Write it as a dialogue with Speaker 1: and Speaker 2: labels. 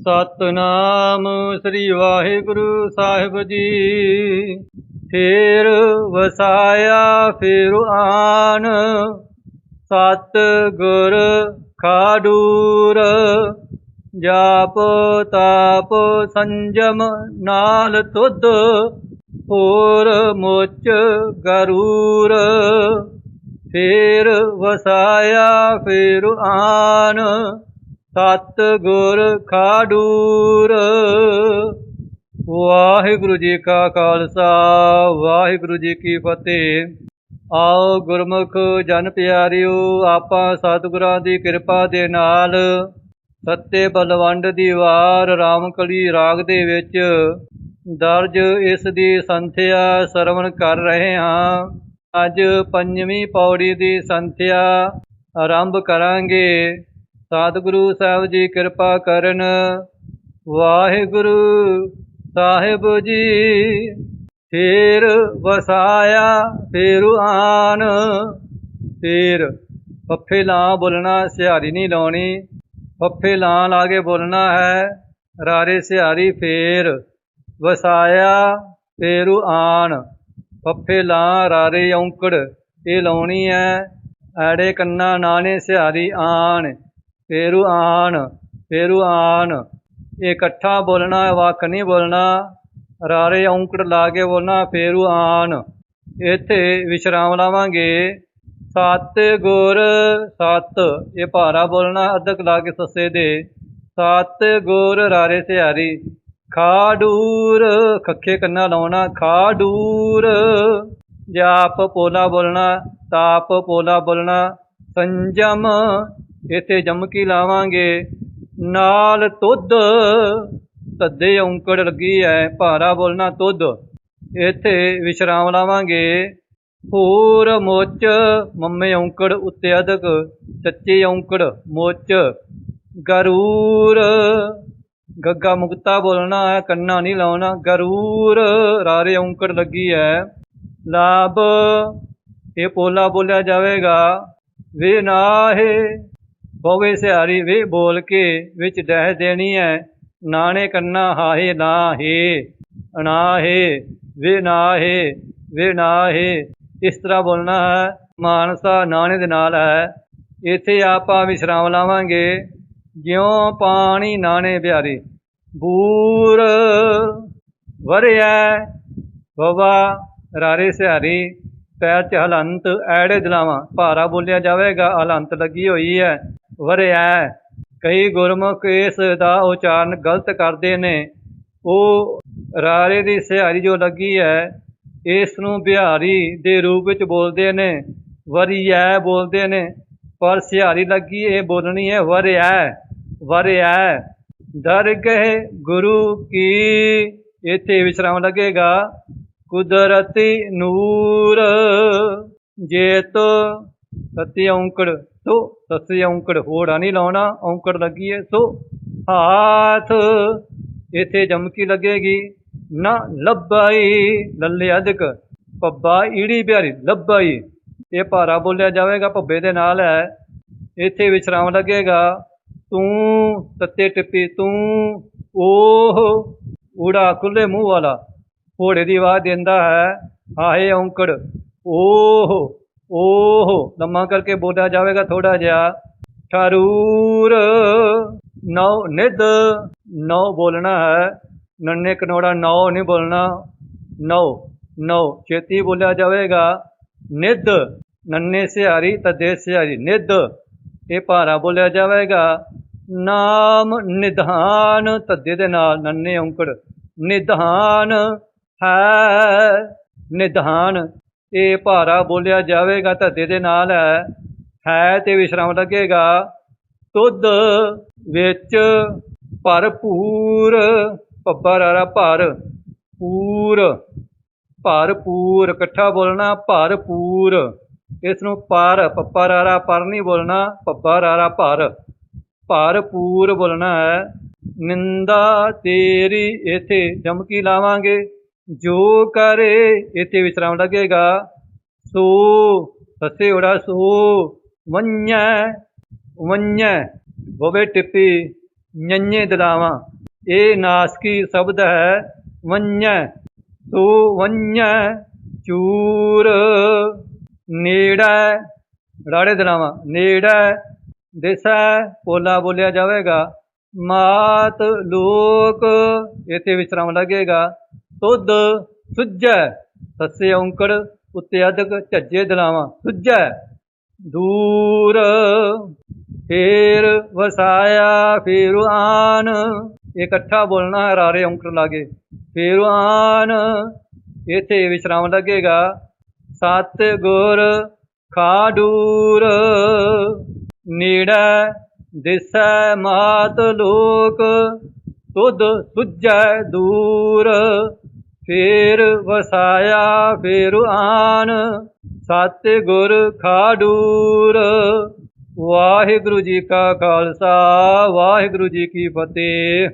Speaker 1: ਸਤਨਾਮ ਸ੍ਰੀ ਵਾਹਿਗੁਰੂ ਸਾਹਿਬ ਜੀ। ਫੇਰ ਵਸਾਇਆ, ਫੇਰ ਆਨ। ਸਤ ਗੁਰ ਖਾਡੂਰ, ਜਾਪ ਤਾਪ ਸੰਜਮ ਨਾਲ ਤੁਧ, ਹੋਰ ਮੋਚ ਗਰੂਰ। ਫੇਰ ਵਸਾਇਆ, ਫੇਰ ਆਨ। ਸਤ ਗੁਰ ਖਾਡੂਰ। ਵਾਹਿਗੁਰੂ ਜੀ ਕਾ ਖਾਲਸਾ, ਵਾਹਿਗੁਰੂ ਜੀ ਕੀ ਫਤਿਹ। ਆਓ ਗੁਰਮੁਖ ਜਨ ਪਿਆਰਿਓ, ਆਪਾਂ ਸਤਿਗੁਰਾਂ ਦੀ ਕਿਰਪਾ ਦੇ ਨਾਲ ਸੱਤੇ ਬਲਵੰਡ ਦੀ ਵਾਰ ਰਾਮਕਲੀ ਰਾਗ ਦੇ ਵਿੱਚ ਦਰਜ ਇਸ ਦੀ ਸੰਥਿਆ ਸਰਵਣ ਕਰ ਰਹੇ ਹਾਂ। ਅੱਜ ਪੰਜਵੀਂ ਪੌੜੀ ਦੀ ਸੰਥਿਆ ਆਰੰਭ ਕਰਾਂਗੇ। ਸਤਿਗੁਰੂ ਸਾਹਿਬ ਜੀ ਕਿਰਪਾ ਕਰਨ। ਵਾਹਿਗੁਰੂ ਸਾਹਿਬ ਜੀ, ਫੇਰ ਵਸਾਇਆ, ਫੇਰੂ ਆਨ। ਫੇਰ ਫੱਫੇ ਲਾਂ ਬੋਲਣਾ, ਸਿਹਾਰੀ ਨਹੀਂ ਲਾਉਣੀ। ਪੱਫੇ ਲਾਂ ਲਾ ਕੇ ਬੋਲਣਾ ਹੈ। ਰਾਰੇ ਸਿਹਾਰੀ ਫੇਰ ਵਸਾਇਆ, ਫੇਰੂ ਆਨ। ਪੱਫੇ ਲਾਂ ਰਾਰੇ ਔਂਕੜ, ਇਹ ਲਾਉਣੀ ਹੈ। ਐੜੇ ਕੰਨਾ ਨਾਨੇ ਸਿਹਾਰੀ ਆਣ ਫੇਰੂ ਆਣ ਫੇਰੂ ਆਣ। ਇਹ ਇਕੱਠਾ ਬੋਲਣਾ ਹੈ ਵਾਕ ਨਹੀਂ ਬੋਲਣਾ। ਰਾਰੇ ਔਂਕੜ ਲਾ ਕੇ ਬੋਲਣਾ, ਫੇਰੂ ਆਣ। ਇੱਥੇ ਵਿਸ਼ਰਾਮ ਲਾਵਾਂਗੇ। ਸਤ ਗੁਰ ਸਤ। ਇਹ ਭਾਰਾ ਬੋਲਣਾ, ਅਧਕ ਲਾ ਕੇ ਸੱਸੇ ਦੇ। ਸਤ ਗੁਰ ਰਾਰੇ ਸਿਹਾਰੀ। ਖਾਡੂਰ, ਖੱਖੇ ਕੰਨਾ ਲਾਉਣਾ, ਖਾਡੂਰ। ਜਾਪ ਪੋਲਾ ਬੋਲਣਾ, ਤਾਪ ਪੋਲਾ ਬੋਲਣਾ, ਸੰਜਮ ਇੱਥੇ ਜਮਕੀ ਲਾਵਾਂਗੇ। ਨਾਲ ਤੁੱਧ, ਤੱਦੇ ਔਂਕੜ ਲੱਗੀ ਹੈ ਭਾਰਾ ਬੋਲਣਾ ਤੁੱਧ। ਇੱਥੇ ਵਿਸ਼ਰਾਮ ਲਾਵਾਂਗੇ। ਹੋਰ ਮੋਚ, ਮੰਮੇ ਔਂਕੜ ਉੱਤੇ ਅਦਕ ਸੱਚੇ ਔਂਕੜ ਮੁੱਚ। ਗਰੂਰ, ਗੱਗਾ ਮੁਕਤਾ ਬੋਲਣਾ ਹੈ ਕੰਨਾ ਨਹੀਂ ਲਾਉਣਾ। ਗਰੂਰ, ਰਾਰੇ ਔਂਕੜ ਲੱਗੀ ਹੈ ਲਾਭ, ਇਹ ਪੋਲਾ ਬੋਲਿਆ ਜਾਵੇਗਾ। ਵੇਨਾਹੇ ਬੋਵੇ ਸਿਹਾਰੀ ਵੇ ਬੋਲ ਕੇ ਵਿੱਚ ਡਹਿ ਦੇਣੀ ਹੈ ਨਾਣੇ ਕੰਨਾ ਹਾਹੇ ਨਾਹੇ ਅਨਾਹੇ ਵੇ ਨਾਹੇ ਵੇ ਨਾਹੇ। ਇਸ ਤਰ੍ਹਾਂ ਬੋਲਣਾ ਹੈ, ਮਾਨਸਾ ਨਾਣੇ ਦੇ ਨਾਲ ਹੈ। ਇੱਥੇ ਆਪਾਂ ਵਿਸ਼ਰਾਮ ਲਾਵਾਂਗੇ, ਜਿਉਂ ਪਾਣੀ ਨਾਣੇ ਪਿਆਰੇ ਬੂਰ ਵਰਿਆ ਬਵਾ ਰਾਰੇ ਸਿਹਾਰੀ, ਪੈਰ ਚ ਹਲੰਤ ਐੜੇ ਦਿਲਾਵਾਂ ਭਾਰਾ ਬੋਲਿਆ ਜਾਵੇਗਾ, ਹਲੰਤ ਲੱਗੀ ਹੋਈ ਹੈ ਵਰਿਆ ਕਈ ਗੁਰਮੁਖ ਇਸ ਦਾ ਉਚਾਰਨ ਗਲਤ ਕਰਦੇ ਨੇ। ਉਹ ਰਾਰੇ ਦੀ ਸਿਹਾਰੀ ਜੋ ਲੱਗੀ ਹੈ ਇਸ ਨੂੰ ਬਿਹਾਰੀ ਦੇ ਰੂਪ ਵਿੱਚ ਬੋਲਦੇ ਨੇ। ਵਰਿਆ ਬੋਲਦੇ ਨੇ, ਪਰ ਸਿਹਾਰੀ ਲੱਗੀ ਇਹ ਬੋਲਣੀ ਹੈ ਵਰਿਆ ਵਰਿਆ ਦਰਗਹਿ ਗੁਰੂ ਕੀ, ਇੱਥੇ ਵਿਸ਼ਰਾਮ ਲੱਗੇਗਾ। ਕੁਦਰਤੀ ਨੂਰ ਜੇ ਤੋ ਸਤੀ ਔਂਕੜ ਸੋ ਸਤੀ ਔਂਕੜ ਹੋੜਾ ਨਹੀਂ ਲਾਉਣਾ, ਔਂਕੜ ਲੱਗੀ ਹੈ ਸੋ ਹਾਥ। ਇੱਥੇ ਜਮਕੀ ਲੱਗੇਗੀ, ਨਾ ਲੱਭਾਈ। ਲੱਲੇ ਅਦਕ ਪੱਬਾ ਈੜੀ ਪਿਆਰੀ, ਲੱਭਾਈ। ਇਹ ਭਾਰਾ ਬੋਲਿਆ ਜਾਵੇਗਾ, ਭੱਬੇ ਦੇ ਨਾਲ ਹੈ। ਇੱਥੇ ਵਿਸ਼ਰਾਮ ਲੱਗੇਗਾ, ਤੂੰ ਤੱਤੇ ਟਿੱਪੀ, ਤੂੰ ਉਹ ਊੜਾ ਖੁੱਲੇ ਮੂੰਹ ਵਾਲਾ। ਘੋੜੇ ਦੀ ਆਵਾਜ਼ ਦਿੰਦਾ ਹੈ, ਆਹੇ ਔਂਕੜ, ਓਹ ਓਹ, ਲੰਮਾ ਕਰਕੇ ਬੋਲਿਆ ਜਾਵੇਗਾ ਥੋੜਾ ਜਿਹਾ। ਠਰੂਰ, ਨੌ ਨਿਧ, ਨੌ ਬੋਲਣਾ ਹੈ। ਨੰਨੇ ਕਨੋੜਾ ਨੌ ਨਹੀਂ ਬੋਲਣਾ। ਨੌ ਨੌ ਛੇਤੀ ਬੋਲਿਆ ਜਾਵੇਗਾ। ਨਿਧ, ਨੰਨੇ ਸਿਹਾਰੀ, ਤਦੇ ਸਿਹਾਰੀ, ਨਿਧ। ਇਹ ਭਾਰਾ ਬੋਲਿਆ ਜਾਵੇਗਾ। ਨਾਮ ਨਿਧਾਨ, ਤੱਦੇ ਦੇ ਨਾਲ ਨੰਨੇ ਔਂਕੜ। ਨਿਧਾਨ ਹੈ, ਨਿਧਾਨ। ਇਹ ਭਾਰਾ ਬੋਲਿਆ ਜਾਵੇਗਾ ਧੱਦੇ ਦੇ ਨਾਲ ਹੈ ਹੈ ਤੇ ਵਿਸ਼ਰਾਮ ਲੱਗੇਗਾ। ਤੁਧ ਵਿੱਚ ਭਰਪੂਰ ਪੱਬਾ ਰਾਰਾ ਭਰ ਪੂਰ ਭਰਪੂਰ, ਇਕੱਠਾ ਬੋਲਣਾ ਭਰਪੂਰ। ਇਸ ਨੂੰ ਪਰ ਪੱਪਾ ਰਾਰਾ ਪਰ ਨਹੀਂ ਬੋਲਣਾ ਪੱਬਾ ਰਾਰਾ ਭਰ। ਭਰਪੂਰ ਬੋਲਣਾ ਹੈ, ਨਿੰਦਾ ਤੇਰੀ ਇਥੇ ਜਮਕੀ ਲਾਵਾਂਗੇ? ਜੋ ਕਰੇ, ਇਥੇ ਵਿਸਰਾਮ ਲੱਗੇਗਾ। ਸੋ, ਸਸੇ ਉੜਾ ਸੋ, ਵੰਨੈ ਵੰਨੈ, ਬੋਵੇ ਟਿੱਪੀ ਨੰਨੇ ਦਲਾਵਾਂ। ਇਹ ਨਾਸਕੀ ਸ਼ਬਦ ਹੈ? ਵੰਨੈ। ਤੋ ਵੰਨੈ, ਚੂਰ, ਨੇੜੈ, ਰਾੜੇ ਦਲਾਵਾਂ। ਨੇੜੈ ਦਿਸੈ, ਪੋਲਾ ਬੋਲਿਆ ਜਾਵੇਗਾ। ਮਾਤ ਲੋਕ, ਇਥੇ ਵਿਸਰਾਮ ਲੱਗੇਗਾ। ਸੁਧ ਸੁੱਜੈ ਸੱਸੇ ਔਂਕੜ ਉੱਤੇ ਅਧਕ ਝੱਜੇ ਦਲਾਵਾਂ। ਸੁੱਜੈ ਦੂਰ ਫੇਰ ਵਸਾਇਆ, ਫੇਰ ਆਨ। ਇਕੱਠਾ ਬੋਲਣਾ ਹੈ ਰਾਰੇ ਔਂਕੜ ਲਾਗੇ। ਫੇਰ ਇਥੇ ਵਿਸਰਾਮ ਲੱਗੇਗਾ। ਸਤ ਗੁਰ ਖਾਡੂਰ ਨੇੜੈ ਦਿਸੈ ਮਾਤ ਲੋਕ। ਤੁਧ ਸੁਜੈ ਦੂਰ ਫੇਰ ਵਸਾਇਆ, ਫੇਰ ਆਨ। ਸਤ ਗੁਰ ਖਾਡੂਰ। ਵਾਹਿਗੁਰੂ ਜੀ ਕਾ ਖਾਲਸਾ, ਵਾਹਿਗੁਰੂ ਜੀ ਕੀ ਫਤਿਹ।